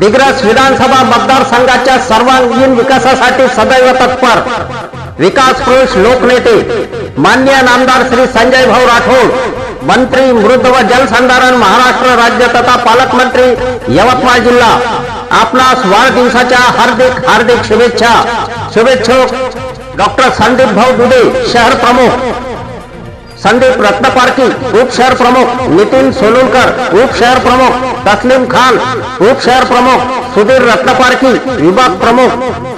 दिग्रस विधानसभा मतदारसंघाच्या सर्वांगीण विकासासाठी सदैव तत्पर. विकास पुरुष लोकनेते मान्य नामदार श्री संजय भाऊ राठोड मंत्री मृद व जलसंधारण महाराष्ट्र राज्य तथा पालकमंत्री यवतमाळ जिल्हा आपणास वाढदिवसाच्या हार्दिक हार्दिक शुभेच्छा. शुभेच्छुक डॉक्टर संदीप भाऊ दुबे शहर प्रमुख. संदीप रत्नपारकी उप शहर प्रमुख. नितीन सोलुनकर उप शहर प्रमुख. तस्लीम खान उप शहर प्रमुख सुधीर रत्नपारखी विभाग प्रमुख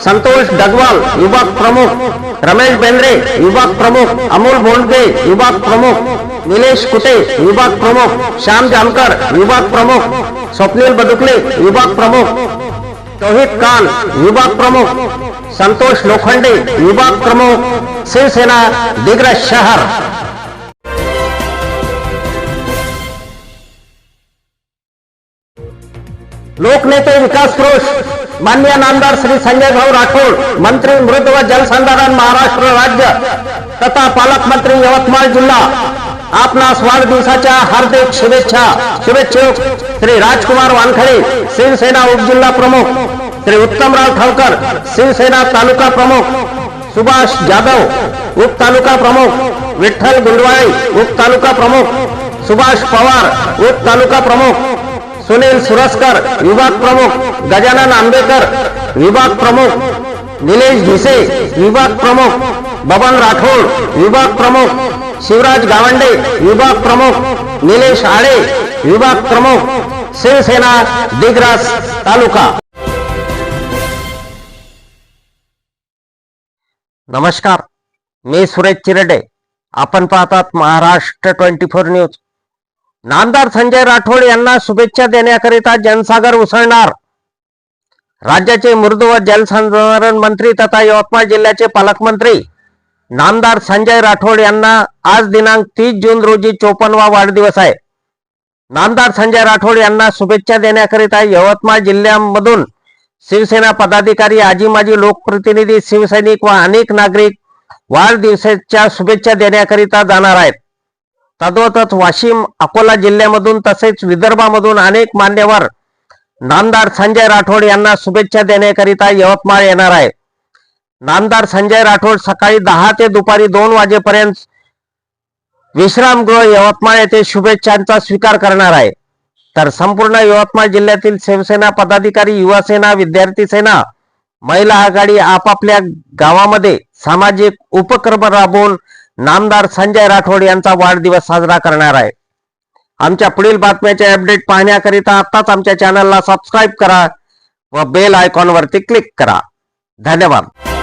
संतोष डगवाल विभाग प्रमुख रमेश बेंद्रे विभाग प्रमुख अमोल बोंडगे विभाग प्रमुख निलेश कुटे विभाग प्रमुख श्याम जानकर विभाग प्रमुख स्वप्नील बदुकले विभाग प्रमुख तोहित खान विभाग प्रमुख संतोष लोखंडे विभाग प्रमुख शिवसेना दिग्रज शहर। लोकनेते विकास पुरुष मान्य नामदार श्री संजय भाऊ राठोड मंत्री मृद व जलसंधारण महाराष्ट्र राज्य तथा पालकमंत्री यवतमाळ जिल्हा आपणास वाढदिवसाच्या हार्दिक शुभेच्छा शुभेच्छुक श्री राजकुमार वानखडे शिवसेना उपजिल्हा प्रमुख श्री उत्तमराव ठावकर शिवसेना तालुका प्रमुख सुभाष जाधव उप तालुका प्रमुख विठ्ठल गुंडवाळे उप तालुका प्रमुख सुभाष पवार उप तालुका प्रमुख सुनील सुरस्कर विभाग प्रमुख गजानन आंबेकर विभाग प्रमुख निलेश भिसे विभाग प्रमुख बबन राठोड विभाग प्रमुख शिवराज गावंडे विभाग प्रमुख निलेश आळे विभाग प्रमुख शिवसेना दिग्रस तालुका। नमस्कार मी सुरेश चिरडे. आपण पाहतात महाराष्ट्र ट्वेंटी फोर न्यूज. नामदार संजय राठोड यांना शुभेच्छा देण्याकरिता जनसागर उसळणार. राज्याचे मृद व जलसंधारण मंत्री तथा यवतमाळ जिल्ह्याचे पालकमंत्री नामदार संजय राठोड यांना आज दिनांक तीस जून रोजी चोपन्नवा वाढदिवस आहे. नामदार संजय राठोड यांना शुभेच्छा देण्याकरिता यवतमाळ जिल्ह्यामधून शिवसेना पदाधिकारी आजी माजी लोकप्रतिनिधी शिवसैनिक व अनेक नागरिक वाढदिवसाच्या शुभेच्छा देण्याकरिता जाणार आहेत. तद्वतच वाशिम अकोला जिल्ह्यामधून तसेच विदर्भामधून अनेक मान्यवर नामदार संजय राठोड यांना शुभेच्छा देण्याकरिता यवतमाळ येणार आहे. नामदार संजय राठोड सकाळी दहा ते दुपारी दोन वाजेपर्यंत विश्रामगृह यवतमाळ येथे शुभेच्छांचा स्वीकार करणार आहे. तर संपूर्ण यवतमाळ जिल्ह्यातील शिवसेना पदाधिकारी युवासेना विद्यार्थी सेना महिला आघाडी आपापल्या गावामध्ये सामाजिक उपक्रम राबवून नामदार संजय राठोड यांचा वाढदिवस साजरा करणार आहे. आमच्या पुढील बातम्याचे अपडेट पाहण्याकरिता आताच आमच्या चॅनलला सबस्क्राईब करा व बेल आयकॉनवरती क्लिक करा. धन्यवाद.